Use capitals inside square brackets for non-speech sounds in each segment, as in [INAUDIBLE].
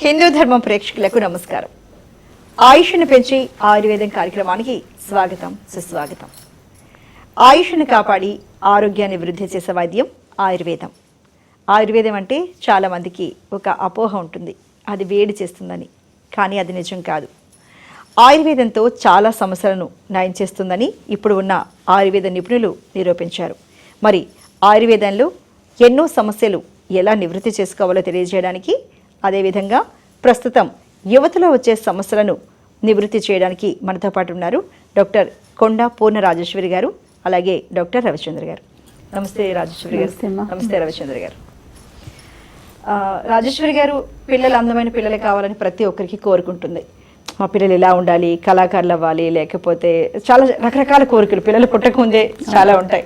హిందూ ధర్మం ప్రేక్షకులకు నమస్కారం. ఆయుష్ను పెంచి ఆయుర్వేదం కార్యక్రమానికి స్వాగతం సుస్వాగతం. ఆయుష్ను కాపాడి ఆరోగ్యాన్ని వృద్ధి చేసే వైద్యం ఆయుర్వేదం. ఆయుర్వేదం అంటే చాలా మందికి ఒక అపోహ ఉంటుంది. అది వేడి చేస్తుందని. కానీ అది నిజం కాదు. ఆయుర్వేదంతో చాలా సమస్యలను నయం చేస్తుందని ఇప్పుడు ఉన్న ఆయుర్వేద నిపుణులు నిరూపించారు. మరి ఆయుర్వేదంలో ఎన్నో సమస్యలు ఎలా నివృత్తి చేసుకోవాలో తెలియజేయడానికి అదేవిధంగా ప్రస్తుతం యువతలో వచ్చే సమస్యలను నివృత్తి చేయడానికి మనతో పాటు ఉన్నారు డాక్టర్ కొండ పూర్ణ రాజేశ్వరి గారు అలాగే డాక్టర్ రవిచంద్ర గారు. నమస్తే రాజేశ్వరి గారు. నమస్తే రవిచంద్ర గారు. రాజేశ్వరి గారు పిల్లలు అందమైన పిల్లలు కావాలని ప్రతి ఒక్కరికి కోరుకుంటుంది. మా పిల్లలు ఇలా ఉండాలి కళాకారులు అవ్వాలి లేకపోతే చాలా రకరకాల కోరికలు పిల్లలు పుట్టకముందే చాలా ఉంటాయి.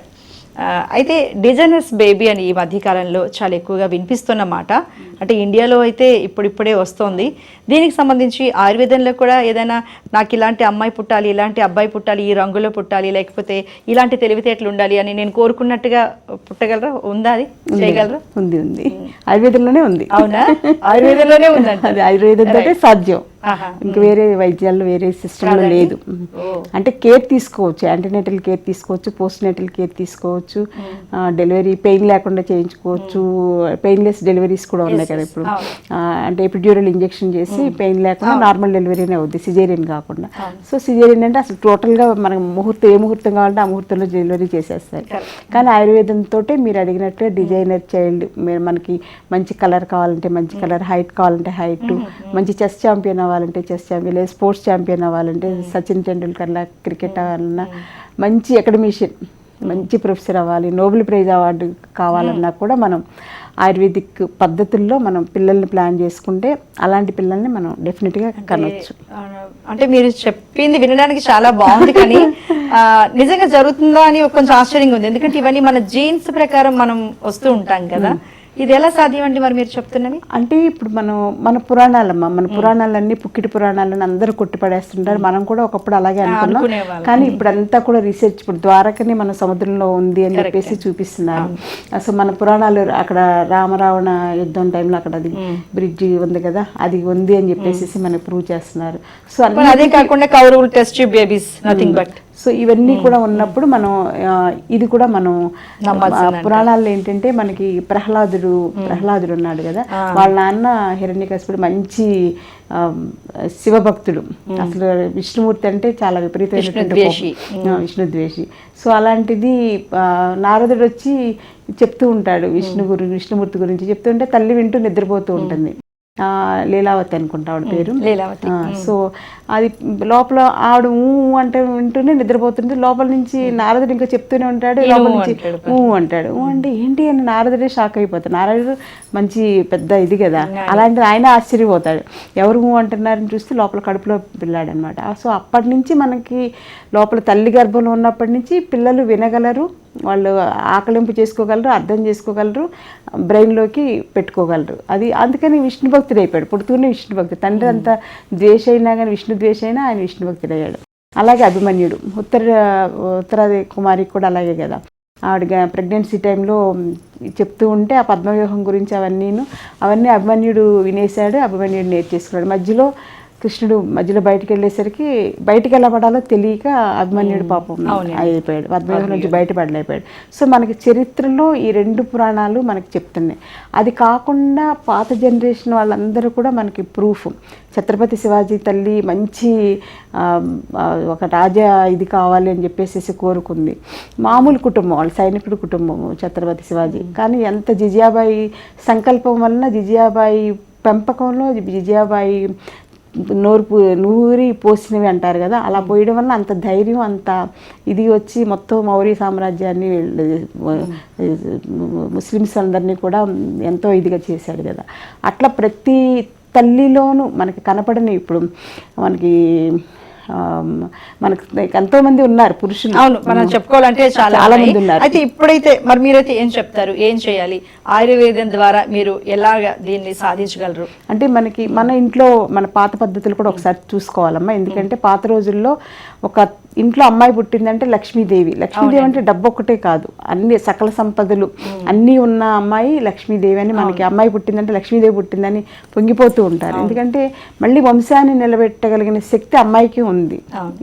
అయితే డిజైనర్స్ బేబీ అని ఈ మధ్యకాలంలో చాలా ఎక్కువగా వినిపిస్తున్న మాట. అంటే ఇండియాలో అయితే ఇప్పుడిప్పుడే వస్తోంది. దీనికి సంబంధించి ఆయుర్వేదంలో కూడా ఏదైనా నాకు ఇలాంటి అమ్మాయి పుట్టాలి ఇలాంటి అబ్బాయి పుట్టాలి ఈ రంగులో పుట్టాలి లేకపోతే ఇలాంటి తెలివితేటలు ఉండాలి అని నేను కోరుకున్నట్టుగా పుట్టగలరా? ఉందా అది? చేయగలరా? ఉంది ఉంది. ఆయుర్వేదంలోనే ఉంది. అవునా? ఆయుర్వేదంలోనే ఉందంట. అది ఆయుర్వేదంతో సాధ్యం. ఇంక వేరే వైద్యాల్లో వేరే సిస్టంలో? లేదు. అంటే కేర్ తీసుకోవచ్చు యాంటీనేటల్ కేర్ తీసుకోవచ్చు పోస్ట్ నేటల్ కేర్ తీసుకోవచ్చు డెలివరీ పెయిన్ లేకుండా చేయించుకోవచ్చు పెయిన్లెస్ డెలివరీస్ కూడా ఉన్నాయి కదా ఇప్పుడు. అంటే ఎపిడ్యూరల్ ఇంజెక్షన్ చేసి పెయిన్ లేకుండా నార్మల్ డెలివరీనే అవుద్ది సిజేరియన్ కాకుండా. సో సిజేరియన్ అంటే అసలు టోటల్గా మనకు ముహూర్తం ఏ ముహూర్తం కావాలంటే ఆ ముహూర్తంలో డెలివరీ చేసేస్తారు. కానీ ఆయుర్వేదంతో మీరు అడిగినట్టే డిజైనర్ చైల్డ్ మనకి మంచి కలర్ కావాలంటే మంచి కలర్ హైట్ కావాలంటే హైట్ మంచి చెస్ ఛాంపియన్ అవ్వాలంటే చెస్ ఛాంపియన్ లేదా స్పోర్ట్స్ ఛాంపియన్ అవ్వాలంటే సచిన్ టెండూల్కర్ లా క్రికెట్ అవ్వాలన్నా మంచి అకాడమిషియన్ మంచి ప్రొఫెసర్ అవ్వాలి నోబెల్ ప్రైజ్ అవార్డు కావాలన్నా కూడా మనం ఆయుర్వేదిక్ పద్ధతుల్లో మనం పిల్లల్ని ప్లాన్ చేసుకుంటే అలాంటి పిల్లల్ని మనం డెఫినెట్గా కనవచ్చు అంటే మీరు చెప్పింది వినడానికి చాలా బాగుంది కానీ నిజంగా జరుగుతుందా అని కొంచెం ఆశ్చర్యంగా ఉంది. ఎందుకంటే ఇవన్నీ మన జీన్స్ ప్రకారం మనం వస్తూ ఉంటాం కదా. ఇది ఎలా సాధ్యం అండి మరి మీరు చెప్తున్నవి? అంటే ఇప్పుడు మనం మన పురాణాలమ్మ మన పురాణాలన్నీ పుక్కిటి పురాణాలని అందరూ కొట్టిపడేస్తుంటారు. మనం కూడా ఒకప్పుడు అలాగే అనుకున్నాం. కానీ ఇప్పుడు అంతా కూడా రీసెర్చ్ ఇప్పుడు ద్వారకని మన సముద్రంలో ఉంది అని చెప్పేసి చూపిస్తున్నారు. అసలు మన పురాణాలు అక్కడ రామరావణ యుద్ధం టైంలో అక్కడ అది బ్రిడ్జి ఉంది కదా అది ఉంది అని చెప్పేసి మనకు ప్రూవ్ చేస్తున్నారు. సో అదే కాకుండా కౌరవులు test babies nothing but so ఇవన్నీ కూడా ఉన్నప్పుడు మనం ఇది కూడా మనం పురాణాల్లో ఏంటంటే మనకి ప్రహ్లాదుడు ప్రహ్లాదుడు ఉన్నాడు కదా. వాళ్ళ నాన్న హిరణ్యకశిపుడు మంచి శివభక్తుడు. అసలు విష్ణుమూర్తి అంటే చాలా విపరీతమైనటువంటి విష్ణుద్వేషి. సో అలాంటిది నారదుడు వచ్చి చెప్తూ ఉంటాడు విష్ణు గురి విష్ణుమూర్తి గురించి. చెప్తుంటే తల్లి వింటూ నిద్రపోతూ ఉంటుంది. లీలావతి అనుకుంటా ఆవిడ పేరు. లీలావతి. సో అది లోపల ఆవిడ ఊ అంటే వింటూనే నిద్రపోతుంటే లోపల నుంచి నారదుడు ఇంకా చెప్తూనే ఉంటాడు. లోపల నుంచి. ఊ అంటాడు. ఊ అంటే ఏంటి అని నారదుడే షాక్ అయిపోతాడు. నారదుడు మంచి పెద్ద ఇది కదా. అలాంటి ఆయన ఆశ్చర్యపోతాడు. ఎవరు ఊ అంటున్నారని చూస్తే లోపల కడుపులో పిల్లాడు అనమాట సో అప్పటి నుంచి మనకి లోపల తల్లి గర్భంలో ఉన్నప్పటి నుంచి పిల్లలు వినగలరు. వాళ్ళు ఆకలింపు చేసుకోగలరు అర్థం చేసుకోగలరు బ్రెయిన్లోకి పెట్టుకోగలరు. అది అందుకని విష్ణు భక్తుడు అయిపోయాడు. పుడుతూనే విష్ణు భక్తుడు. తండ్రి అంత ద్వేష అయినా కానీ విష్ణు ద్వేష అయినా ఆయన విష్ణు భక్తుడు అయ్యాడు అలాగే అభిమన్యుడు. ఉత్తర ఉత్తరాది కుమారికి కూడా అలాగే కదా. ఆవిడ ప్రెగ్నెన్సీ టైంలో చెప్తూ ఉంటే ఆ పద్మవ్యూహం గురించి అవన్నీను అవన్నీ అభిమన్యుడు వినేశాడు అభిమన్యుడు నేర్చేసుకున్నాడు. మధ్యలో కృష్ణుడు మధ్యలో బయటికి వెళ్ళేసరికి బయటికి ఎలా పడాలో తెలియక అభిమన్యుడు పాపం అయిపోయాడు. పద్మవ్యూహం నుంచి బయటపడలేకపోయాడు సో మనకి చరిత్రలో ఈ రెండు పురాణాలు మనకి చెప్తున్నాయి. అది కాకుండా పాత జనరేషన్ వాళ్ళందరూ కూడా మనకి ప్రూఫ్. ఛత్రపతి శివాజీ తల్లి మంచి ఒక రాజా ఇది కావాలి అని చెప్పేసి కోరుకుంది. మామూలు కుటుంబం వాళ్ళ సైనికుడు కుటుంబం ఛత్రపతి శివాజీ. కానీ ఎంత జిజియాబాయి సంకల్పం వలన జిజియాబాయి పెంపకంలో జిజియాబాయి నోరు నూరి పోసినవి అంటారు కదా అలా పోయడం వల్ల అంత ధైర్యం అంత ఇది వచ్చి మొత్తం మౌర్య సామ్రాజ్యాన్ని ముస్లిమ్స్ అందరినీ కూడా ఎంతో ఇదిగా చేశాడు కదా. అట్లా ప్రతి తల్లిలోనూ మనకి కనపడని ఇప్పుడు మనకి మనకు ఎంతో మంది ఉన్నారు పురుషులు. అవును మనం చెప్పుకోవాలంటే చాలా. మంది ఉన్నారు. అయితే ఇప్పుడైతే మరి మీరైతే ఏం చెప్తారు? ఏం చేయాలి? ఆయుర్వేదం ద్వారా మీరు ఎలాగ దీన్ని సాధించగలరు? అంటే మనకి మన ఇంట్లో మన పాత పద్ధతులు కూడా ఒకసారి చూసుకోవాలమ్మా. ఎందుకంటే పాత రోజుల్లో ఒక ఇంట్లో అమ్మాయి పుట్టిందంటే లక్ష్మీదేవి. లక్ష్మీదేవి అంటే డబ్బు ఒక్కటే కాదు. అన్ని సకల సంపదలు. అన్నీ ఉన్న అమ్మాయి లక్ష్మీదేవి అని మనకి అమ్మాయి పుట్టిందంటే లక్ష్మీదేవి పుట్టిందని పొంగిపోతూ ఉంటారు. ఎందుకంటే మళ్ళీ వంశాన్ని నిలబెట్టగలిగిన శక్తి అమ్మాయికి ఉంది.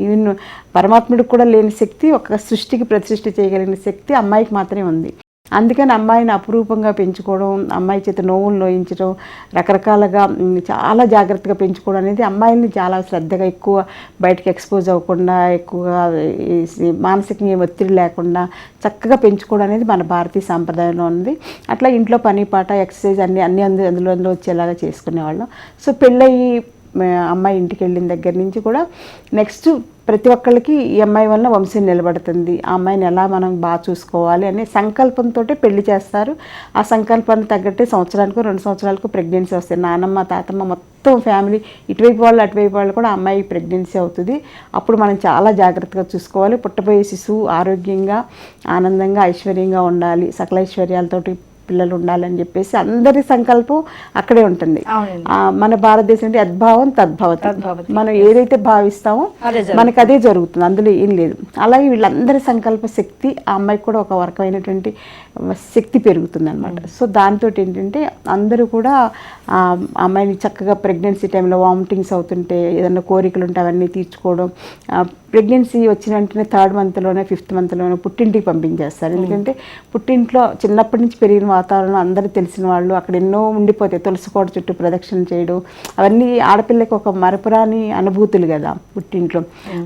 ఈవెన్ పరమాత్ముడికి కూడా లేని శక్తి ఒక సృష్టికి ప్రతిష్ఠ చేయగలిగిన శక్తి అమ్మాయికి మాత్రమే ఉంది. అందుకని అమ్మాయిని అపురూపంగా పెంచుకోవడం అమ్మాయి చేత నోవులు నోయించడం రకరకాలుగా చాలా జాగ్రత్తగా పెంచుకోవడం అనేది అమ్మాయిని చాలా శ్రద్ధగా ఎక్కువ బయటకు ఎక్స్పోజ్ అవ్వకుండా ఎక్కువగా మానసికంగా ఒత్తిడి లేకుండా చక్కగా పెంచుకోవడం అనేది మన భారతీయ సాంప్రదాయంలో ఉంది. అట్లా ఇంట్లో పని పాట ఎక్సర్సైజ్ అన్ని అన్ని అందు అందులో అందులో వచ్చేలాగా చేసుకునేవాళ్ళం. సో పెళ్ళయి అమ్మాయి ఇంటికి వెళ్ళిన దగ్గర నుంచి కూడా నెక్స్ట్ ప్రతి ఒక్కళ్ళకి ఈ అమ్మాయి వల్ల వంశం నిలబడుతుంది. ఆ అమ్మాయిని ఎలా మనం బాగా చూసుకోవాలి అనే సంకల్పంతో పెళ్ళి చేస్తారు. ఆ సంకల్పానికి తగ్గట్టే సంవత్సరానికి రెండు సంవత్సరాలకు ప్రెగ్నెన్సీ వస్తాయి. నానమ్మ తాతమ్మ మొత్తం ఫ్యామిలీ ఇటువైపు వాళ్ళు అటువైపు వాళ్ళు కూడా అమ్మాయి ప్రెగ్నెన్సీ అవుతుంది. అప్పుడు మనం చాలా జాగ్రత్తగా చూసుకోవాలి. పుట్టబోయే శిశువు ఆరోగ్యంగా ఆనందంగా ఐశ్వర్యంగా ఉండాలి. సకల ఐశ్వర్యాలతోటి పిల్లలు ఉండాలని చెప్పేసి అందరి సంకల్పం అక్కడే ఉంటుంది. మన భారతదేశం అంటే అద్భావం తద్భవతి. తద్భవతి. మనం ఏదైతే భావిస్తామో. మనకు అదే జరుగుతుంది. అందులో ఏం లేదు. అలాగే వీళ్ళందరి సంకల్ప శక్తి ఆ అమ్మాయికి కూడా ఒక రకమైనటువంటి శక్తి పెరుగుతుంది అనమాట సో దాంతో ఏంటంటే అందరూ కూడా ఆ అమ్మాయిని చక్కగా ప్రెగ్నెన్సీ టైంలో వామిటింగ్స్ అవుతుంటే ఏదైనా కోరికలు ఉంటే అవన్నీ తీర్చుకోవడం ప్రెగ్నెన్సీ వచ్చిన వెంటనే థర్డ్ మంత్లోనే ఫిఫ్త్ మంత్లోనే పుట్టింటికి పంపించేస్తారు. ఎందుకంటే పుట్టింట్లో చిన్నప్పటి నుంచి పెరిగిన వాతావరణం అందరూ తెలిసిన వాళ్ళు అక్కడ ఎన్నో ఉండిపోతాయి. తులసి కోట చుట్టూ ప్రదక్షిణ చేయడం అవన్నీ ఆడపిల్లకి ఒక మరపురాని అనుభూతులు కదా పుట్టింట్లో.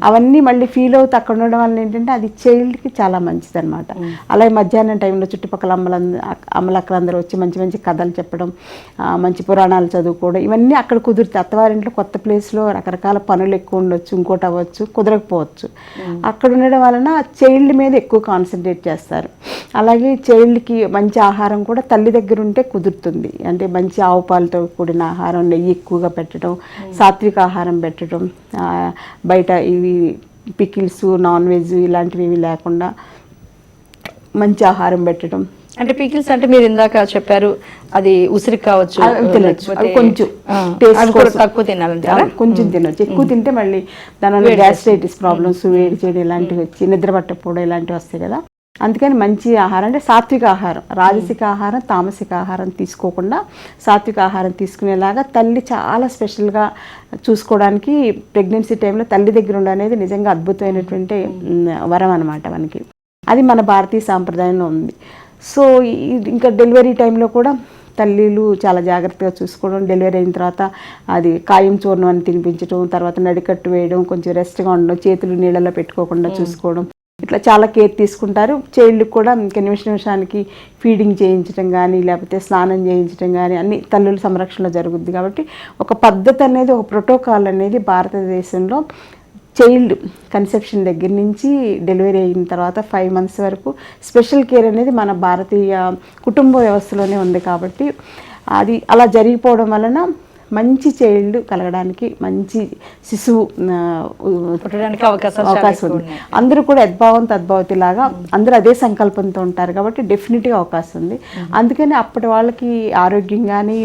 అవన్నీ మళ్ళీ ఫీల్ అవుతూ అక్కడ ఉండడం వల్ల ఏంటంటే అది చైల్డ్కి చాలా మంచిది అనమాట అలాగే మధ్యాహ్నం టైంలో చుట్టుపక్కల అమ్మలంద అమ్మలక్కలందరూ వచ్చి మంచి మంచి కథలు చెప్పడం మంచి పురాణాలు చదువుకోవడం ఇవన్నీ అక్కడ కుదిరితే అత్తవారింట్లో కొత్త ప్లేస్లో రకరకాల పనులు ఎక్కువ ఉండొచ్చు ఇంకోటి అవ్వచ్చు కుదరకపోవచ్చు. అక్కడ ఉండడం వలన చైల్డ్ మీద ఎక్కువ కాన్సన్ట్రేట్ చేస్తారు. అలాగే చైల్డ్కి మంచి ఆహారం కూడా తల్లి దగ్గర ఉంటే కుదురుతుంది. అంటే మంచి ఆవు పాలతో కూడిన ఆహారం నెయ్యి ఎక్కువగా పెట్టడం సాత్విక ఆహారం పెట్టడం బయట ఇవి పికిల్స్ నాన్ వెజ్ ఇలాంటివి ఇవి లేకుండా మంచి ఆహారం పెట్టడం. అంటే పికిల్స్ అంటే మీరు ఇందాక చెప్పారు అది ఉసిరి కావచ్చు తినొచ్చు. కొంచెం టేస్ట్. తక్కువ తినాలంటారా? ఆ, కొంచెం తినొచ్చు. ఎక్కువ తింటే మళ్ళీ దానివల్ల గ్యాస్ట్రైటిస్ ప్రాబ్లమ్స్ వేడి చేయడం ఇలాంటివి వచ్చి నిద్ర పట్టకపోవడం ఇలాంటివి వస్తాయి కదా. అందుకని మంచి ఆహారం అంటే సాత్విక ఆహారం రాజసిక ఆహారం తామసిక ఆహారం తీసుకోకుండా సాత్విక ఆహారం తీసుకునేలాగా తల్లి చాలా స్పెషల్గా చూసుకోవడానికి ప్రెగ్నెన్సీ టైంలో తల్లి దగ్గర ఉండనేది నిజంగా అద్భుతమైనటువంటి వరం అనమాట మనకి. అది మన భారతీయ సాంప్రదాయంలో ఉంది. సో ఇంకా డెలివరీ టైంలో కూడా తల్లిలు చాలా జాగ్రత్తగా చూసుకోవడం డెలివరీ అయిన తర్వాత అది కాయం చూర్ణం అని తినిపించడం తర్వాత నడికట్టు వేయడం కొంచెం రెస్ట్గా ఉండడం చేతులు నీళ్ళలో పెట్టుకోకుండా చూసుకోవడం ఇట్లా చాలా కేర్ తీసుకుంటారు. చైల్డ్కి కూడా ఇంకా నిమిష నిమిషానికి ఫీడింగ్ చేయించడం కానీ లేకపోతే స్నానం చేయించడం కానీ అన్ని తల్లుల సంరక్షణలో జరుగుద్ది. కాబట్టి ఒక పద్ధతి అనేది ఒక ప్రోటోకాల్ అనేది భారతదేశంలో చైల్డ్ కన్సెప్షన్ దగ్గర నుంచి డెలివరీ అయిన తర్వాత ఫైవ్ మంత్స్ వరకు స్పెషల్ కేర్ అనేది మన భారతీయ కుటుంబ వ్యవస్థలోనే ఉంది. కాబట్టి అది అలా జరిగిపోవడం వలన మంచి చైల్డ్ కలగడానికి మంచి శిశువు పుట్టడానికి అవకాశం ఎక్కువ ఉంది. అందరూ కూడా యద్భావం తద్భావతి లాగా అందరూ అదే సంకల్పంతో ఉంటారు కాబట్టి డెఫినెట్గా అవకాశం ఉంది. అందుకని అప్పటి వాళ్ళకి ఆరోగ్యం కానీ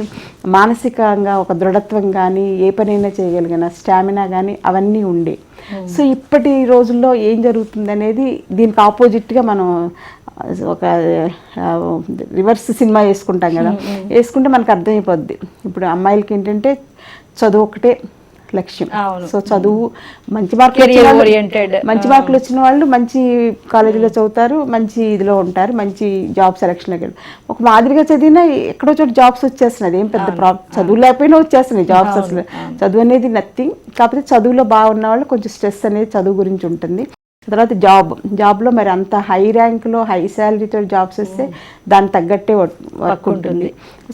మానసికంగా ఒక దృఢత్వం కానీ ఏ పనైనా చేయగలిగిన స్టామినా కానీ అవన్నీ ఉండే. సో ఇప్పటి రోజుల్లో ఏం జరుగుతుంది అనేది దీనికి ఆపోజిట్గా మనం ఒక రివర్స్ సినిమా వేసుకుంటాం కదా. వేసుకుంటే మనకు అర్థమైపోద్ది. ఇప్పుడు అమ్మాయిలకి ఏంటంటే చదువు ఒకటే లక్ష్యం. సో చదువు మంచి మార్కులు. మంచి మార్కులు వచ్చిన వాళ్ళు మంచి కాలేజీలో చదువుతారు మంచి ఇదిలో ఉంటారు మంచి జాబ్ సెలక్షన్లోకి ఒక మాదిరిగా చదివినా ఎక్కడో చోట జాబ్స్ వచ్చేస్తున్నాయి. ఏం పెద్ద ప్రాబ్లం చదువు లేకపోయినా వచ్చేస్తున్నాయి జాబ్స్ అసలు. చదువు అనేది నథింగ్ కాకపోతే చదువులో బాగున్న వాళ్ళు కొంచెం స్ట్రెస్ అనేది చదువు గురించి ఉంటుంది. తర్వాత జాబ్ జాబ్లో మరి అంత హై ర్యాంక్లో హై శాలరీతో జాబ్స్ వస్తే దానికి తగ్గట్టే వర్క్ ఉంటుంది.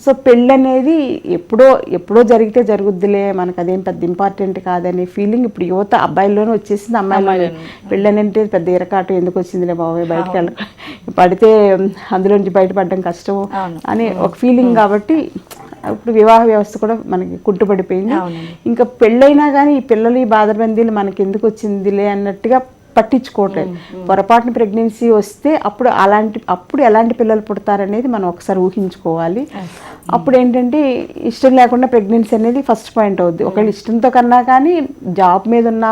సో పెళ్ళి అనేది ఎప్పుడో ఎప్పుడో జరిగితే జరుగుద్దిలే మనకు అదేం పెద్ద ఇంపార్టెంట్ కాదనే ఫీలింగ్ ఇప్పుడు యువత అబ్బాయిల్లోనే వచ్చేసింది అమ్మాయిలోనే పెళ్ళి అంటే పెద్ద ఇరకాటం ఎందుకు వచ్చిందిలే బాబాయ్ బయటకు వెళ్ళ పడితే అందులో నుంచి బయటపడడం కష్టం. అని ఒక ఫీలింగ్ కాబట్టి ఇప్పుడు వివాహ వ్యవస్థ కూడా మనకి కుట్టుపడిపోయింది అవునండి. ఇంకా పెళ్ళైనా కానీ ఈ పిల్లలు ఈ బాధబందీలు మనకి ఎందుకు వచ్చిందిలే అన్నట్టుగా పట్టించుకోవట్లేదు. పొరపాటున ప్రెగ్నెన్సీ వస్తే అప్పుడు అలాంటి అప్పుడు ఎలాంటి పిల్లలు పుడతారనేది మనం ఒకసారి ఊహించుకోవాలి. అప్పుడు ఏంటంటే ఇష్టం లేకుండా ప్రెగ్నెన్సీ అనేది ఫస్ట్ పాయింట్ అవుద్ది. ఒకవేళ ఇష్టంతో కన్నా కానీ జాబ్ మీద ఉన్న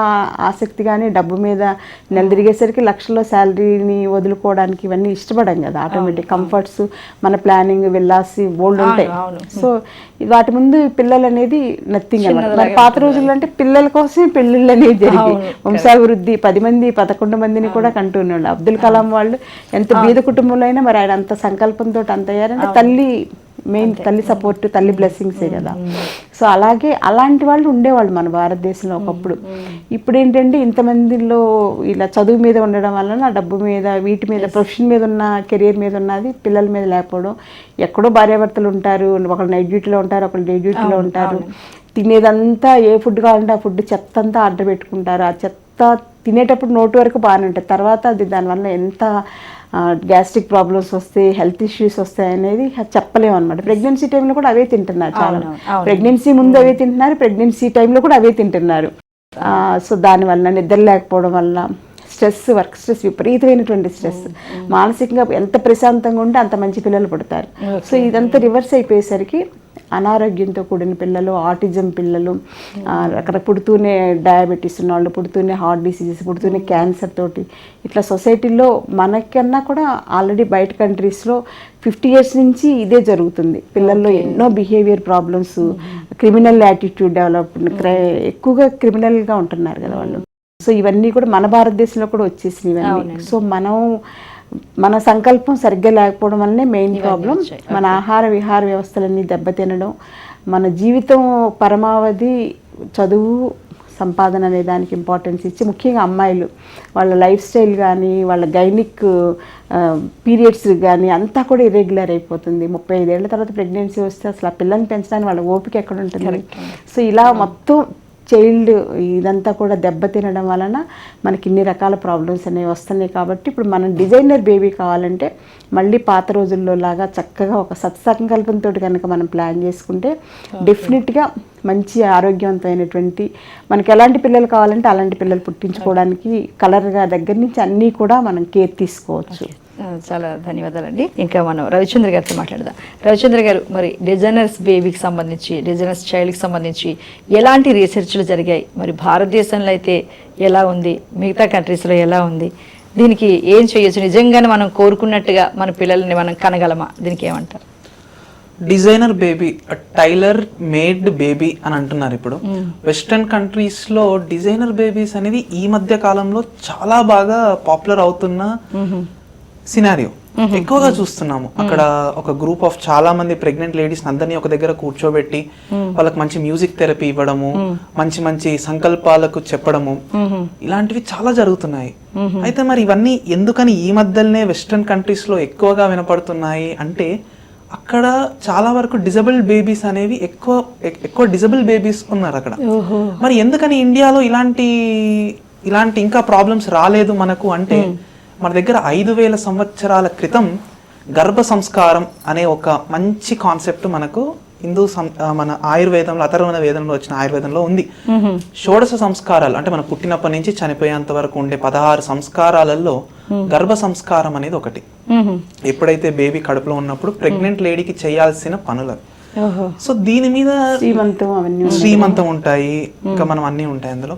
ఆసక్తి కానీ డబ్బు మీద నెల తిరిగేసరికి లక్షల్లో శాలరీని వదులుకోవడానికి ఇవన్నీ ఇష్టపడం కదా. ఆటోమేటిక్ కంఫర్ట్స్ మన ప్లానింగ్ వెళ్ళాసి బోల్డ్ ఉంటాయి. సో వాటి ముందు పిల్లలు అనేది నథింగ్ అనమాట మరి పాత రోజుల్లో అంటే పిల్లల కోసమే పెళ్ళిళ్ళు అనేవి జరిగాయి అవును, వంశాభివృద్ధి పది మంది పదకొండు మందిని కూడా కంటున్నాడు అబ్దుల్ కలాం వాళ్ళు ఎంత బీద కుటుంబంలో అయినా మరి ఆయన అంత సంకల్పంతో అంత అయ్యారంటే తల్లి మెయిన్ తల్లి సపోర్ట్ తల్లి బ్లెస్సింగ్సే కదా. సో అలాగే అలాంటి వాళ్ళు ఉండేవాళ్ళు మన భారతదేశంలో ఒకప్పుడు. ఇప్పుడు ఏంటంటే ఇంతమందిలో ఇలా చదువు మీద ఉండడం వలన డబ్బు మీద వీటి మీద ప్రొఫెషన్ మీద ఉన్న కెరియర్ మీద ఉన్నది పిల్లల మీద లేకపోవడం. ఎక్కడో భార్యాభర్తలు ఉంటారు ఒకళ్ళు నైట్ డ్యూటీలో ఉంటారు ఒకళ్ళు డే డ్యూటీలో ఉంటారు. తినేదంతా ఏ ఫుడ్ కావాలంటే ఆ ఫుడ్ చెత్త అంతా ఆర్డర్ పెట్టుకుంటారు. ఆ చెత్త తినేటప్పుడు నోటి వరకు బాగానే ఉంటుంది. తర్వాత అది దానివల్ల ఎంత గ్యాస్ట్రిక్ ప్రాబ్లమ్స్ వస్తాయి హెల్త్ ఇష్యూస్ వస్తాయి అనేది చెప్పలేము అనమాట ప్రెగ్నెన్సీ టైంలో కూడా అవే తింటున్నారు చాలా. ప్రెగ్నెన్సీ ముందు. అవే తింటున్నారు ప్రెగ్నెన్సీ టైంలో కూడా అవే తింటున్నారు. సో దానివల్ల నిద్ర లేకపోవడం వల్ల స్ట్రెస్ వర్క్ స్ట్రెస్ విపరీతమైనటువంటి స్ట్రెస్. మానసికంగా ఎంత ప్రశాంతంగా ఉంటే అంత మంచి పిల్లలు పుడతారు. సో ఇదంతా రివర్స్ అయిపోయేసరికి అనారోగ్యంతో కూడిన పిల్లలు ఆటిజం పిల్లలు అక్కడ పుడుతూనే డయాబెటీస్ ఉన్న వాళ్ళు పుడుతూనే హార్ట్ డిసీజెస్ పుడుతూనే క్యాన్సర్ తోటి. ఇట్లా సొసైటీలో మనకన్నా కూడా ఆల్రెడీ బయట కంట్రీస్లో ఫిఫ్టీ ఇయర్స్ నుంచి ఇదే జరుగుతుంది. పిల్లల్లో ఎన్నో behaviour problems criminal attitude develop ఎక్కువగా క్రిమినల్గా ఉంటున్నారు కదా వాళ్ళు. సో ఇవన్నీ కూడా మన భారతదేశంలో కూడా వచ్చేసినాయి ఇవన్నీ. సో మనం మన సంకల్పం సరిగ్గా లేకపోవడం వల్లనే మెయిన్ ప్రాబ్లం మన ఆహార విహార వ్యవస్థలన్నీ దెబ్బతినడం మన జీవితం పరమావధి చదువు సంపాదన అనే దానికి ఇంపార్టెన్స్ ఇచ్చి ముఖ్యంగా అమ్మాయిలు వాళ్ళ లైఫ్ స్టైల్ కానీ వాళ్ళ గైనిక్ పీరియడ్స్ కానీ అంతా కూడా ఇర్రెగ్యులర్ అయిపోతుంది. ముప్పై ఐదేళ్ళ తర్వాత ప్రెగ్నెన్సీ వస్తే అసలు ఆ పిల్లల్ని పెంచడానికి వాళ్ళ ఓపిక ఎక్కడ ఉంటుంది? సో ఇలా మొత్తం చైల్డ్ ఇదంతా కూడా దెబ్బతినడం వలన మనకి ఇన్ని రకాల ప్రాబ్లమ్స్ అనేవి వస్తున్నాయి కాబట్టి ఇప్పుడు మనం డిజైనర్ బేబీ కావాలంటే మళ్ళీ పాత రోజుల్లో లాగా చక్కగా ఒక సత్సంకల్పంతో కనుక మనం ప్లాన్ చేసుకుంటే డెఫినెట్గా మంచి ఆరోగ్యవంతమైనటువంటి మనకి ఎలాంటి పిల్లలు కావాలంటే అలాంటి పిల్లలు పుట్టించుకోవడానికి కలర్గా దగ్గర నుంచి అన్నీ కూడా మనం కేర్ తీసుకోవచ్చు. చాలా ధన్యవాదాలండి. ఇంకా మనం రవిచంద్ర గారితో మాట్లాడదాం. రవిచంద్ర గారు మరి డిజైనర్స్ బేబీకి సంబంధించి డిజైనర్స్ చైల్డ్కి సంబంధించి ఎలాంటి రీసెర్చ్లు జరిగాయి? మరి భారతదేశంలో అయితే ఎలా ఉంది? మిగతా కంట్రీస్లో ఎలా ఉంది? దీనికి ఏం చేయొచ్చు? నిజంగానే మనం కోరుకున్నట్టుగా మన పిల్లల్ని మనం కనగలమా? దీనికి ఏమంటారు? Designer baby tailor made baby అని అంటున్నారు ఇప్పుడు. వెస్ట్రన్ కంట్రీస్లో డిజైనర్ బేబీస్ అనేది ఈ మధ్య కాలంలో చాలా బాగా పాపులర్ అవుతున్న సినారియో. ఎక్కువగా చూస్తున్నాము. అక్కడ ఒక గ్రూప్ ఆఫ్ చాలా మంది ప్రెగ్నెంట్ లేడీస్ అందరినీ ఒక దగ్గర కూర్చోబెట్టి వాళ్ళకి మంచి మ్యూజిక్ థెరపీ ఇవ్వడము మంచి మంచి సంకల్పాలకు చెప్పడము. ఇలాంటివి చాలా జరుగుతున్నాయి. అయితే మరి ఇవన్నీ ఎందుకని ఈ మధ్యలోనే వెస్ట్రన్ కంట్రీస్లో ఎక్కువగా వినపడుతున్నాయి అంటే అక్కడ చాలా వరకు డిజబుల్ బేబీస్ అనేవి ఎక్కువ ఎక్- ఎక్కువ డిజబుల్ బేబీస్ ఉన్నారు అక్కడ. మరి ఎందుకని ఇండియాలో ఇలాంటి ఇలాంటి ఇంకా ప్రాబ్లమ్స్ రాలేదు మనకు అంటే మన దగ్గర ఐదు వేల సంవత్సరాల క్రితం గర్భ సంస్కారం అనే ఒక మంచి కాన్సెప్ట్ మనకు హిందూ మన ఆయుర్వేదంలో అథర్వణ వేదంలో వచ్చిన ఆయుర్వేదంలో ఉంది. షోడశ సంస్కారాలు అంటే మన పుట్టినప్పటి నుంచి చనిపోయేంత వరకు ఉండే పదహారు సంస్కారాలలో గర్భ సంస్కారం అనేది ఒకటి. ఎప్పుడైతే బేబీ కడుపులో ఉన్నప్పుడు ప్రెగ్నెంట్ లేడీకి చేయాల్సిన పనులు. సో దీని మీద శ్రీమంతం ఉంటాయి. ఇంకా మనం అన్నీ ఉంటాయి అందులో.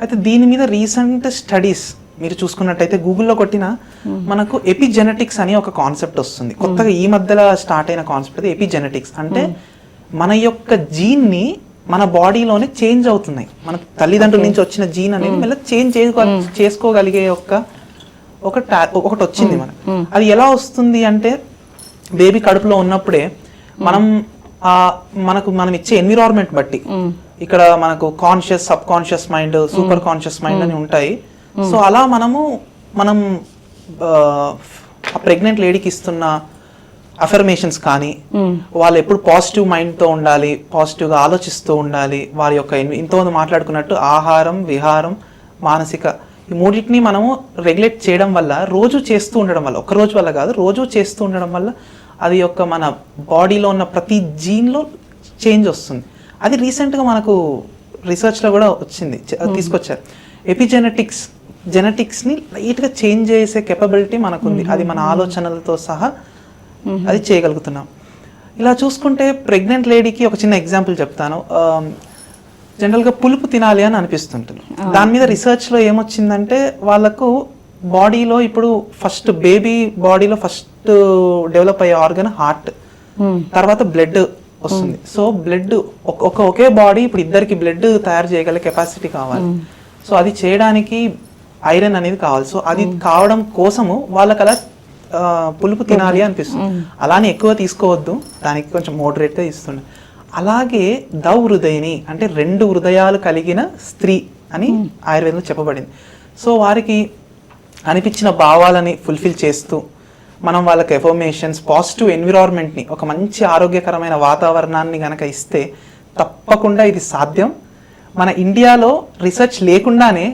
అయితే దీని మీద రీసెంట్ స్టడీస్ మీరు చూసుకున్నట్టయితే గూగుల్లో కొట్టిన మనకు ఎపిజెనెటిక్స్ అని ఒక కాన్సెప్ట్ వస్తుంది. కొత్తగా ఈ మధ్యలో స్టార్ట్ అయిన కాన్సెప్ట్ అది ఎపిజెనెటిక్స్ అంటే మన యొక్క జీన్ని మన బాడీలోనే చేంజ్ అవుతున్నాయి. మన తల్లిదండ్రుల నుంచి వచ్చిన జీన్ అనేది మళ్ళీ చేంజ్ చేసుకో చేసుకోగలిగే ఒక ఒక ఒకటి వచ్చింది మనకి. అది ఎలా వస్తుంది అంటే బేబీ కడుపులో ఉన్నప్పుడే మనం ఆ మనకు మనం ఇచ్చే ఎన్విరాన్మెంట్ బట్టి. ఇక్కడ మనకు conscious subconscious mind super conscious mind అని ఉంటాయి. సో అలా మనము మనం ప్రెగ్నెంట్ లేడీకి ఇస్తున్న అఫర్మేషన్స్ కానీ వాళ్ళు ఎప్పుడు పాజిటివ్ మైండ్తో ఉండాలి పాజిటివ్గా ఆలోచిస్తూ ఉండాలి వారి యొక్క ఇంతమంది మాట్లాడుకున్నట్టు ఆహారం విహారం మానసిక ఈ మూడింటిని మనము రెగ్యులేట్ చేయడం వల్ల రోజు చేస్తూ ఉండడం వల్ల ఒక రోజు వల్ల కాదు రోజు చేస్తూ ఉండడం వల్ల అది యొక్క మన బాడీలో ఉన్న ప్రతి జీన్లో చేంజ్ వస్తుంది. అది రీసెంట్గా మనకు రీసెర్చ్లో కూడా వచ్చింది చ- తీసుకొచ్చారు. ఎపిజెనెటిక్స్ జెనెటిక్స్ని లైట్గా చేంజ్ చేసే కెపబిలిటీ మనకుంది. అది మన ఆలోచనలతో సహా అది చేయగలుగుతున్నాం. ఇలా చూసుకుంటే ప్రెగ్నెంట్ లేడీకి ఒక చిన్న ఎగ్జాంపుల్ చెప్తాను. జనరల్గా పులుపు తినాలి అని అనిపిస్తుంటుంది. దాని మీద రీసెర్చ్లో ఏమొచ్చిందంటే వాళ్ళకు బాడీలో ఇప్పుడు ఫస్ట్ బేబీ బాడీలో ఫస్ట్ డెవలప్ అయ్యే ఆర్గన్ హార్ట్ తర్వాత బ్లడ్ వస్తుంది. సో బ్లడ్ ఒక ఒకే బాడీ ఇప్పుడు ఇద్దరికి బ్లడ్ తయారు చేయగల కెపాసిటీ కావాలి. సో అది చేయడానికి ఐరన్ అనేది కావాలి. సో అది కావడం కోసము వాళ్ళకి అలా పులుపు తినాలి అనిపిస్తుంది. అలానే ఎక్కువ తీసుకోవద్దు. దానికి కొంచెం మోడరేట్గా ఇస్తుండే. అలాగే దౌ హృదయని అంటే రెండు హృదయాలు కలిగిన స్త్రీ అని ఆయుర్వేదంలో చెప్పబడింది. సో వారికి అనిపించిన భావాలని ఫుల్ఫిల్ చేస్తూ మనం వాళ్ళకి ఎఫర్మేషన్స్ పాజిటివ్ ఎన్విరాన్మెంట్ని ఒక మంచి ఆరోగ్యకరమైన వాతావరణాన్ని గనక ఇస్తే తప్పకుండా ఇది సాధ్యం. మన ఇండియాలో రీసెర్చ్ లేకుండానే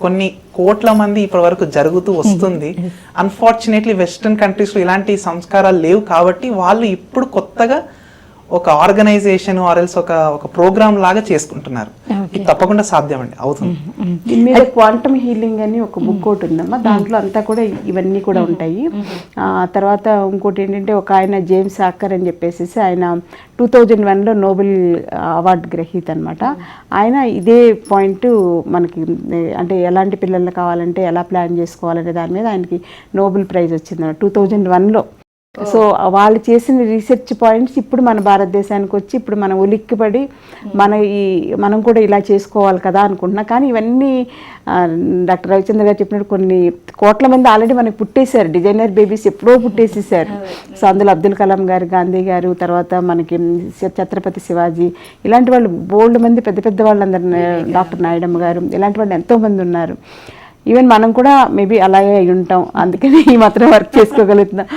కొన్ని కోట్ల మంది ఇప్పటి వరకు జరుగుతూ వస్తుంది. అన్ఫార్చునేట్లీ వెస్ట్రన్ కంట్రీస్లో ఇలాంటి సంస్కారాలు లేవు కాబట్టి వాళ్ళు ఇప్పుడు కొత్తగా ఒక ఆర్గనైజేషన్ ఆర్ఎల్స్ ఒక ఒక ప్రోగ్రామ్ లాగా చేసుకుంటున్నారు. ఇది తప్పకుండా సాధ్యం అండి అవుతుంది దీని మీద క్వాంటమ్ హీలింగ్ అని ఒక బుక్ ఒకటి ఉందమ్మా దాంట్లో అంతా కూడా ఇవన్నీ కూడా ఉంటాయి. ఆ తర్వాత ఇంకోటి ఏంటంటే ఒక ఆయన జేమ్స్ ఆక్కర్ అని చెప్పేసి ఆయన టూ థౌజండ్ వన్లో నోబెల్ అవార్డు గ్రహీత అనమాట ఆయన ఇదే పాయింట్ మనకి అంటే ఎలాంటి పిల్లలు కావాలంటే ఎలా ప్లాన్ చేసుకోవాలనే దాని మీద ఆయనకి నోబెల్ ప్రైజ్ వచ్చింది టూ థౌజండ్ వన్లో సో వాళ్ళు చేసిన రీసెర్చ్ పాయింట్స్ ఇప్పుడు మన భారతదేశానికి వచ్చి ఇప్పుడు మనం ఉలిక్కిపడి మన ఈ మనం కూడా ఇలా చేసుకోవాలి కదా అనుకుంటున్నాం. కానీ ఇవన్నీ డాక్టర్ రవిచంద్ర గారు చెప్పినట్టు కొన్ని కోట్ల మంది ఆల్రెడీ మనకి పుట్టేశారు. డిజైనర్ బేబీస్ ఎప్పుడో పుట్టేసేసారు. సో అందులో అబ్దుల్ కలాం గారు గాంధీ గారు తర్వాత మనకి ఛత్రపతి శివాజీ ఇలాంటి వాళ్ళు బోల్డ్ మంది పెద్ద పెద్ద వాళ్ళందరూ డాక్టర్ నాయుడమ్మ గారు ఇలాంటి వాళ్ళు ఎంతో మంది ఉన్నారు. ఈవెన్ మనం కూడా మేబీ అలాగే అయి ఉంటాం. అందుకని ఈ మాత్రం వర్క్ చేసుకోగలుగుతున్నాం.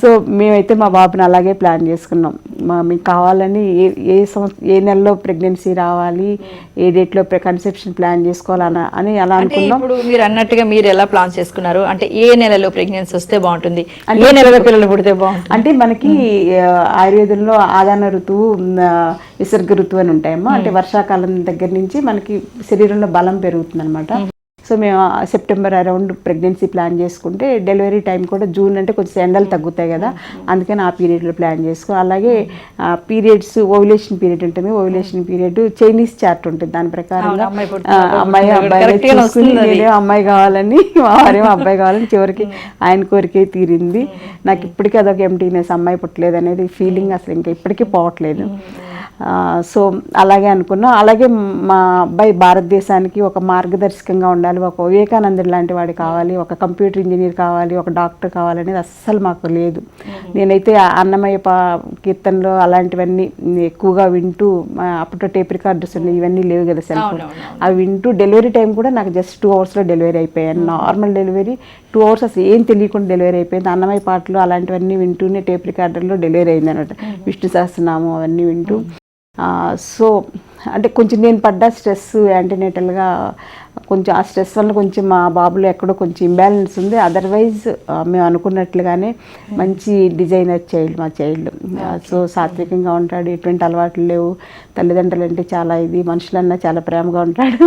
సో మేమైతే మా బాబుని అలాగే ప్లాన్ చేసుకున్నాం. మా మీకు కావాలని ఏ ఏ సంవత్సరం ఏ నెలలో ప్రెగ్నెన్సీ రావాలి ఏ డేట్లో కన్సెప్షన్ ప్లాన్ చేసుకోవాలని అని అలా అనుకున్నాం. ఇప్పుడు మీరు అన్నట్టుగా మీరు ఎలా ప్లాన్ చేసుకున్నారు? అంటే ఏ నెలలో ప్రెగ్నెన్సీ వస్తే బాగుంటుంది? ఏ నెలలో పిల్లలు పుడితే బాగుంటుంది? అంటే మనకి ఆయుర్వేదంలో ఆదాన ఋతువు విసర్గ ఋతువు అని ఉంటాయమ్మా. అంటే వర్షాకాలం దగ్గర నుంచి మనకి శరీరంలో బలం పెరుగుతుంది అనమాట సో మేము సెప్టెంబర్ అరౌండ్ ప్రెగ్నెన్సీ ప్లాన్ చేసుకుంటే డెలివరీ టైం కూడా జూన్ అంటే కొంచెం ఎండలు తగ్గుతాయి కదా. అందుకని ఆ పీరియడ్లో ప్లాన్ చేసుకో అలాగే పీరియడ్స్ ఓవులేషన్ పీరియడ్ ఉంటుంది ఓవులేషన్ పీరియడ్ చైనీస్ చార్ట్ ఉంటుంది. దాని ప్రకారంగా అమ్మాయి అబ్బాయి అమ్మాయి కావాలని మా వారేమో అబ్బాయి కావాలని చివరికి ఆయన కోరికే తీరింది. నాకు ఇప్పటికీ అదొక ఎంటీనెస్ అమ్మాయి పుట్టలేదు అనేది ఫీలింగ్ అసలు ఇంకా ఇప్పటికీ పోవట్లేదు. సో అలాగే అనుకున్నాం. అలాగే మా అబ్బాయి భారతదేశానికి ఒక మార్గదర్శకంగా ఉండాలి ఒక వివేకానందుడు లాంటి వాడు కావాలి ఒక కంప్యూటర్ ఇంజనీర్ కావాలి ఒక డాక్టర్ కావాలనేది అస్సలు మాకు లేదు. నేనైతే అన్నమయ్య పా కీర్తనలో అలాంటివన్నీ ఎక్కువగా వింటూ అప్పట్లో టేప్ రికార్డర్స్ ఉన్నాయి ఇవన్నీ లేవు కదా సెల్ ఫోన్. అవి వింటూ డెలివరీ టైం కూడా నాకు జస్ట్ టూ అవర్స్లో డెలివరీ అయిపోయాను నార్మల్ డెలివరీ టూ అవర్స్ అసలు ఏం తెలియకుండా డెలివరీ అయిపోయింది. అన్నమయ్య పాటలు అలాంటివన్నీ వింటూనే టేప్ రికార్డర్లో డెలివరీ అయింది అనమాట విష్ణు సహస్రనామం అవన్నీ వింటూ. సో అంటే కొంచెం నేను పడ్డ స్ట్రెస్ యాంటీనేటల్గా కొంచెం ఆ స్ట్రెస్ వల్ల కొంచెం మా బాబులో ఎక్కడో కొంచెం ఇంబ్యాలెన్స్ ఉంది. అదర్వైజ్ మేము అనుకున్నట్లుగానే మంచి డిజైనర్ చైల్డ్ మా చైల్డ్ సో సాత్వికంగా ఉంటాడు. ఎటువంటి అలవాట్లు లేవు. తల్లిదండ్రులు అంటే చాలా ఇది. మనుషులన్నా చాలా ప్రేమగా ఉంటాడు.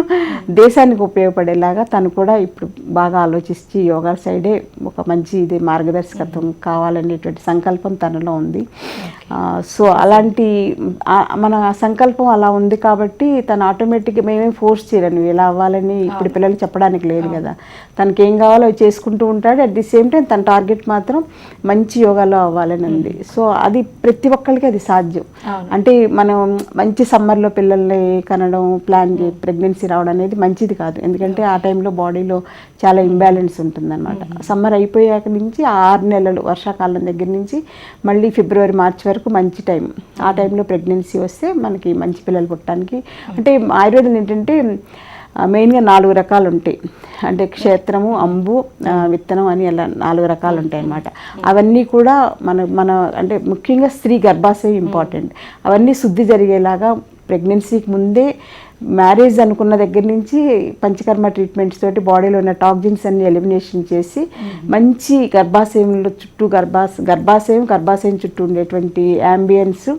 దేశానికి ఉపయోగపడేలాగా తను కూడా ఇప్పుడు బాగా ఆలోచించి యోగా సైడే ఒక మంచి ఇది మార్గదర్శకత్వం కావాలనేటువంటి సంకల్పం తనలో ఉంది. సో అలాంటి మన సంకల్పం అలా ఉంది కాబట్టి తను ఆటోమేటిక్గా మేమే ఫోర్స్ చేయలేను ఇలా అవ్వాలని ఇప్పుడు పిల్లలు చెప్పడానికి లేదు కదా. తనకి ఏం కావాలో చేసుకుంటూ ఉంటాడు. అట్ ది సేమ్ టైం తన టార్గెట్ మాత్రం మంచి యోగాలో అవ్వాలని ఉంది సో అది ప్రతి ఒక్కరికి అది సాధ్యం. అంటే మనం మంచి సమ్మర్లో పిల్లల్ని కనడం ప్లాన్ ప్రెగ్నెన్సీ రావడం అనేది మంచిది కాదు. ఎందుకంటే ఆ టైంలో బాడీలో చాలా ఇంబ్యాలెన్స్ ఉంటుందన్నమాట. సమ్మర్ అయిపోయాక నుంచి ఆరు నెలలు వర్షాకాలం దగ్గర నుంచి మళ్ళీ ఫిబ్రవరి మార్చి వరకు మంచి టైం. ఆ టైంలో ప్రెగ్నెన్సీ వస్తే మనకి మంచి పిల్లలు పుట్టడానికి అంటే ఆయుర్వేదం ఏంటంటే మెయిన్గా నాలుగు రకాలు ఉంటాయి అంటే క్షేత్రము అంబు విత్తనం అని అలా నాలుగు రకాలు ఉంటాయి అన్నమాట అవన్నీ కూడా మన మన అంటే ముఖ్యంగా స్త్రీ గర్భాశయం ఇంపార్టెంట్ అవన్నీ శుద్ధి జరిగేలాగా ప్రెగ్నెన్సీకి ముందే మ్యారేజ్ అనుకున్న దగ్గర నుంచి పంచకర్మ ట్రీట్మెంట్స్ తోటి బాడీలో ఉన్న టాక్సిన్స్ అన్ని ఎలిమినేషన్ చేసి మంచి గర్భాశయంలో చుట్టూ గర్భాశ గర్భాశయం గర్భాశయం చుట్టూ ఉండేటువంటి యాంబియన్స్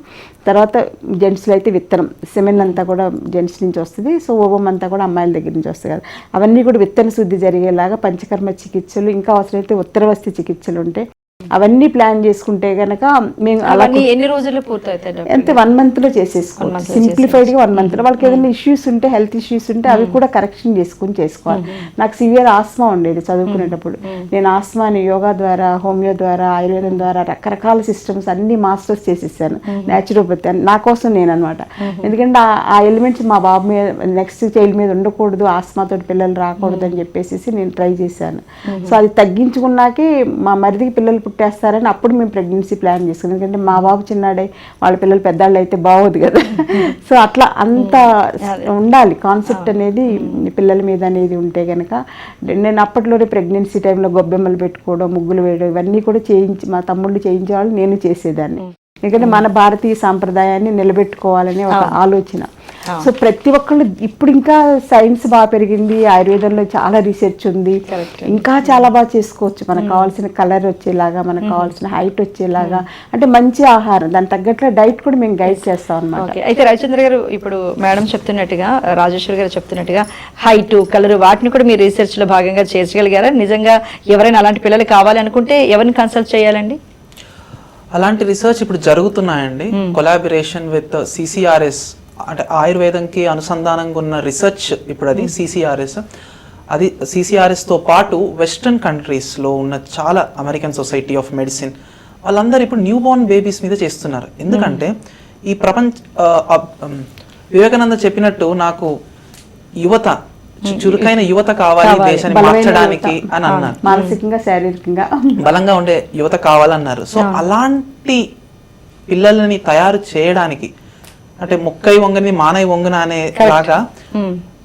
తర్వాత జెంట్స్లో అయితే విత్తనం. సెమెన్ అంతా కూడా జెంట్స్ నుంచి వస్తుంది. సో ఓవం అంతా కూడా అమ్మాయిల దగ్గర నుంచి వస్తుంది కదా. అవన్నీ కూడా విత్తన శుద్ధి జరిగేలాగా పంచకర్మ చికిత్సలు ఇంకా అవసరమైతే ఉత్తరవస్తి చికిత్సలు ఉంటాయి అవన్నీ ప్లాన్ చేసుకుంటే గనక మేము అలా ఎన్ని రోజుల్లో పూర్తవుతాయి ఎంత వన్ మంత్లో చేసేసుకోవాలి సింప్లిఫైడ్గా వన్ మంత్లో వాళ్ళకి ఏదైనా ఇష్యూస్ ఉంటే హెల్త్ ఇష్యూస్ ఉంటే అవి కూడా కరెక్షన్ చేసుకుని చేసుకోవాలి. నాకు సివియర్ ఆస్మా ఉండేది చదువుకునేటప్పుడు. నేను ఆస్మాని యోగా ద్వారా హోమియో ద్వారా ఆయుర్వేదం ద్వారా రకరకాల సిస్టమ్స్ అన్ని మాస్టర్స్ చేసేసాను. న్యాచురోపతి అని. నా కోసం నేను అనమాట ఎందుకంటే ఆ- ఆ ఎలిమెంట్స్ మా బాబు మీద నెక్స్ట్ చైల్డ్ మీద ఉండకూడదు ఆస్మాతో పిల్లలు రాకూడదు అని చెప్పేసి నేను ట్రై చేశాను. సో అది తగ్గించుకున్నాకే మా మరిదికి పిల్లలు పుట్టేస్తారని అప్పుడు మేము ప్రెగ్నెన్సీ ప్లాన్ చేసుకున్నాం. ఎందుకంటే మా బాబు చిన్నాడే వాళ్ళ పిల్లలు పెద్దవాళ్ళు అయితే బాగోదు కదా. [LAUGHS] సో అట్లా అంత ఉండాలి. కాన్సెప్ట్ అనేది పిల్లల మీద అనేది ఉంటే కనుక నేను అప్పట్లోనే ప్రెగ్నెన్సీ టైంలో గొబ్బెమ్మలు పెట్టుకోవడం ముగ్గులు వేయడం ఇవన్నీ కూడా చేయించి మా తమ్ముళ్ళు చేయించేవాళ్ళు నేను చేసేదాన్ని. ఎందుకంటే మన భారతీయ సాంప్రదాయాన్ని నిలబెట్టుకోవాలనే ఒక ఆలోచన. సో ప్రతి ఒక్కళ్ళు ఇప్పుడు ఇంకా సైన్స్ బాగా పెరిగింది. ఆయుర్వేదంలో చాలా రీసెర్చ్ ఉంది. ఇంకా చాలా బాగా చేసుకోవచ్చు. మనకు కావాల్సిన కలర్ వచ్చేలాగా మనకు కావాల్సిన హైట్ వచ్చేలాగా. అంటే మంచి ఆహారం. దాని తగ్గట్ల డైట్ కూడా మేము గైడ్ చేస్తాం అనమాట ఓకే అయితే రవిచంద్ర గారు ఇప్పుడు మేడం చెప్తున్నట్టుగా రాజేశ్వరి గారు చెప్తున్నట్టుగా హైట్ కలర్ వాటిని కూడా మీరు రీసెర్చ్లో భాగంగా చేర్చగలిగారా? నిజంగా ఎవరైనా అలాంటి పిల్లలు కావాలి అనుకుంటే ఎవరిని కన్సల్ట్ చేయాలండి? అలాంటి రీసెర్చ్ ఇప్పుడు జరుగుతున్నాయండి. కొలాబరేషన్ విత్ సిసిఆర్ఎస్ అంటే ఆయుర్వేదంకి అనుసంధానంగా ఉన్న రీసెర్చ్ ఇప్పుడు అది సిసిఆర్ఎస్. అది CCRS తో పాటు వెస్ట్రన్ కంట్రీస్లో ఉన్న చాలా అమెరికన్ సొసైటీ ఆఫ్ మెడిసిన్ వాళ్ళందరూ ఇప్పుడు న్యూ బోర్న్ బేబీస్ మీద చేస్తున్నారు. ఎందుకంటే ఈ ప్రపంచ వివేకానంద చెప్పినట్టు నాకు యువత చు- చురుకైన యువత కావాలి దేశాన్ని మార్చడానికి. అని అన్నారు. మానసికంగా శారీరకంగా. బలంగా ఉండే యువత కావాలన్నారు. సో అలాంటి పిల్లలని తయారు చేయడానికి అంటే ముక్కై వంగని మానై వంగున అనే లాగా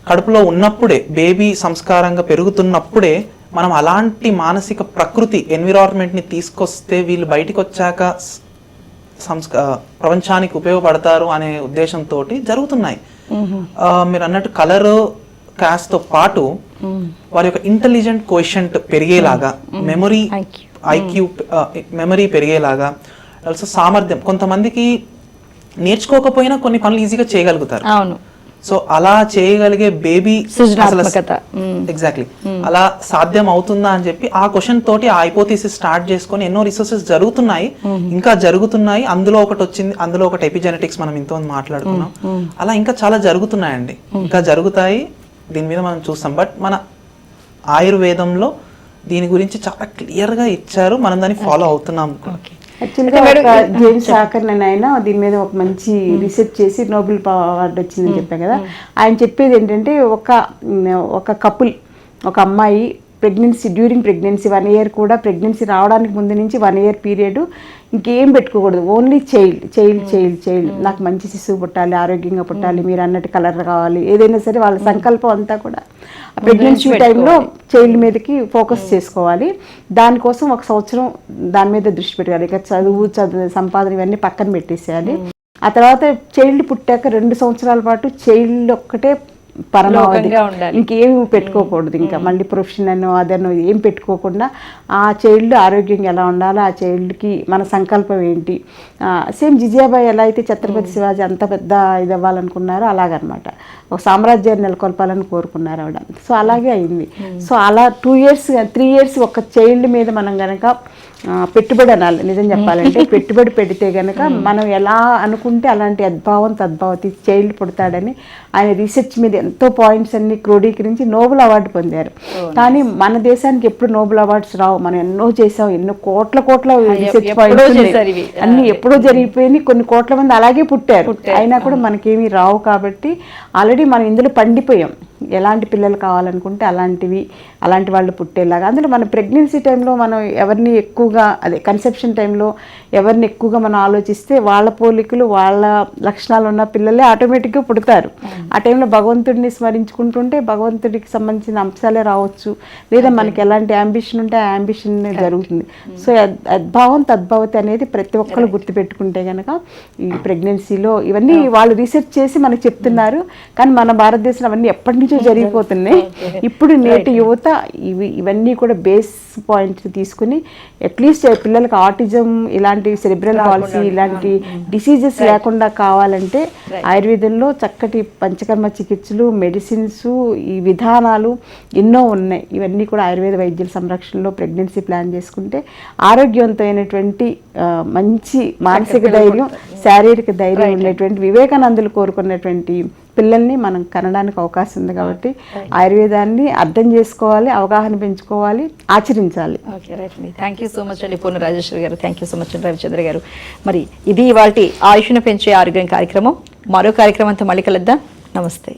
కడుపులో ఉన్నప్పుడే బేబీ సంస్కారంగా పెరుగుతున్నప్పుడే మనం అలాంటి మానసిక ప్రకృతి ఎన్విరాన్మెంట్ని తీసుకొస్తే వీళ్ళు బయటికి వచ్చాక సంస్క ప్రపంచానికి ఉపయోగపడతారు అనే ఉద్దేశంతో జరుగుతున్నాయి. ఆ, మీరు అన్నట్టు కలర్ కాస్ట్తో పాటు వారి యొక్క ఇంటెలిజెంట్ క్వశ్చంట్ పెరిగేలాగా మెమరీ IQ. ఐక్యూ మెమరీ పెరిగేలాగా ఆల్సో సామర్థ్యం. కొంతమందికి నేర్చుకోకపోయినా కొన్ని పనులు ఈజీగా చేయగలుగుతారు. అవును. సో అలా చేయగలిగే బేబీ. ఎగ్జాక్ట్లీ అలా సాధ్యం అవుతుందా అని చెప్పి ఆ క్వశ్చన్ తోటి ఆ హైపోథీసిస్ స్టార్ట్ చేసుకొని ఎన్నో రిసోర్సెస్ జరుగుతున్నాయి. ఇంకా జరుగుతున్నాయి. అందులో ఒకటి వచ్చింది అందులో ఒకటి ఎపిజెనెటిక్స్ మనం ఇంత మాట్లాడుకున్నాం. అలా ఇంకా చాలా జరుగుతున్నాయండి. ఇంకా జరుగుతాయి. దీని మీద మనం చూస్తాం. బట్ మన ఆయుర్వేదంలో దీని గురించి చాలా క్లియర్గా ఇచ్చారు. మనం దాన్ని ఫాలో అవుతున్నాం. యాక్చువల్గా జేమ్స్ ఆకర్ అని ఆయన దీని మీద ఒక మంచి రీసెర్చ్ చేసి నోబెల్ అవార్డు వచ్చిందని చెప్పాను కదా. ఆయన చెప్పేది ఏంటంటే ఒక ఒక కపుల్ ఒక అమ్మాయి pregnancy during pregnancy one year కూడా ప్రెగ్నెన్సీ రావడానికి ముందు నుంచి వన్ ఇయర్ పీరియడ్ ఇంకేం పెట్టుకోకూడదు. Only child child child child నాకు మంచి శిశువు పుట్టాలి ఆరోగ్యంగా పుట్టాలి మీరు అన్నట్టు కలర్ కావాలి ఏదైనా సరే వాళ్ళ సంకల్పం అంతా కూడా. ప్రెగ్నెన్సీ టైంలో చైల్డ్ మీదకి ఫోకస్ చేసుకోవాలి. దానికోసం ఒక సంవత్సరం దాని మీద దృష్టి పెట్టాలి. ఇక చదువు చదువు సంపాదన ఇవన్నీ పక్కన పెట్టేసేయాలి. ఆ తర్వాత చైల్డ్ పుట్టాక రెండు సంవత్సరాల పాటు చైల్డ్ ఒక్కటే పరమావధి. ఇంకేం పెట్టుకోకూడదు ఇంకా. మళ్ళీ ప్రొఫెషన్ అనో అదనో ఏం పెట్టుకోకుండా ఆ చైల్డ్ ఆరోగ్యంగా ఎలా ఉండాలో ఆ చైల్డ్కి మన సంకల్పం ఏంటి? సేమ్ జిజియాబాయి ఎలా అయితే ఛత్రపతి శివాజీ అంత పెద్ద ఇది అవ్వాలనుకున్నారో అలాగనమాట. ఒక సామ్రాజ్యాన్ని నెలకొల్పాలని కోరుకున్నారు ఆవిడ. సో అలాగే అయింది. సో అలా టూ ఇయర్స్ త్రీ ఇయర్స్ ఒక చైల్డ్ మీద మనం గనక ఆ, పెట్టుబడి అనాలి నిజం చెప్పాలంటే [LAUGHS] పెట్టుబడి పెడితే గనక మనం ఎలా అనుకుంటే అలాంటి అద్భావం తద్భావతి చైల్డ్ పుడతాడని ఆయన రీసెర్చ్ మీద ఎంతో పాయింట్స్ అన్ని క్రోడీకరించి నోబెల్ అవార్డు పొందారు. కానీ మన దేశానికి ఎప్పుడు నోబెల్ అవార్డ్స్ రావు. మనం ఎన్నో చేసాం ఎన్నో కోట్ల కోట్ల రీసెర్చ్ పాయింట్స్. అన్ని ఎప్పుడో జరిగిపోయినాయి కొన్ని కోట్ల మంది అలాగే పుట్టారు. అయినా కూడా మనకేమీ రావు కాబట్టి ఆల్రెడీ మనం ఇందులో పండిపోయాం. ఎలాంటి పిల్లలు కావాలనుకుంటే అలాంటివి అలాంటి వాళ్ళు పుట్టేలాగా. అందులో మన ప్రెగ్నెన్సీ టైంలో మనం ఎవరిని ఎక్కువగా అదే కన్సెప్షన్ టైంలో ఎవరిని ఎక్కువగా మనం ఆలోచిస్తే వాళ్ళ పోలికలు వాళ్ళ లక్షణాలు ఉన్న పిల్లలే ఆటోమేటిక్గా పుడతారు. ఆ టైంలో భగవంతుడిని స్మరించుకుంటుంటే భగవంతుడికి సంబంధించిన అంశాలే రావచ్చు. లేదా మనకి ఎలాంటి అంబిషన్ ఉంటే ఆ అంబిషన్ జరుగుతుంది. సో యద్భావం తద్భవతి అనేది ప్రతి ఒక్కరు గుర్తుపెట్టుకుంటే కనుక ఈ ప్రెగ్నెన్సీలో ఇవన్నీ వాళ్ళు రీసెర్చ్ చేసి మనకు చెప్తున్నారు. కానీ మన భారతదేశంలో అవన్నీ ఎప్పటి నుంచో జరిగిపోతున్నాయి. ఇప్పుడు నేటి యువత ఇవి ఇవన్నీ కూడా బేస్ పాయింట్స్ తీసుకుని అట్లీస్ట్ పిల్లలకి ఆటిజం ఇలాంటి సెరిబ్రల్ పాలసీ ఇలాంటి డిసీజెస్ లేకుండా కావాలంటే ఆయుర్వేదంలో చక్కటి పంచకర్మ చికిత్సలు మెడిసిన్స్ ఈ విధానాలు ఎన్నో ఉన్నాయి. ఇవన్నీ కూడా ఆయుర్వేద వైద్యుల సంరక్షణలో ప్రెగ్నెన్సీ ప్లాన్ చేసుకుంటే ఆరోగ్యవంతమైనటువంటి మంచి మానసిక ధైర్యం శారీరక ధైర్యం ఉండేటువంటి వివేకానందులు కోరుకున్నటువంటి పిల్లల్ని మనం కనడానికి అవకాశం ఉంది కాబట్టి ఆయుర్వేదాన్ని అర్థం చేసుకోవాలి అవగాహన పెంచుకోవాలి ఆచరించాలి. ఓకే రైట్ అండి థ్యాంక్ యూ సో మచ్ అండి పూర్ణ రాజేశ్వరి గారు. థ్యాంక్ యూ సో మచ్ అండి రవిచంద్ర గారు. మరి ఇది ఇవాళ ఆయుష్ను పెంచే ఆరోగ్యం కార్యక్రమం. మరో కార్యక్రమంతో మళ్ళీ కలుద్దాం. నమస్తే.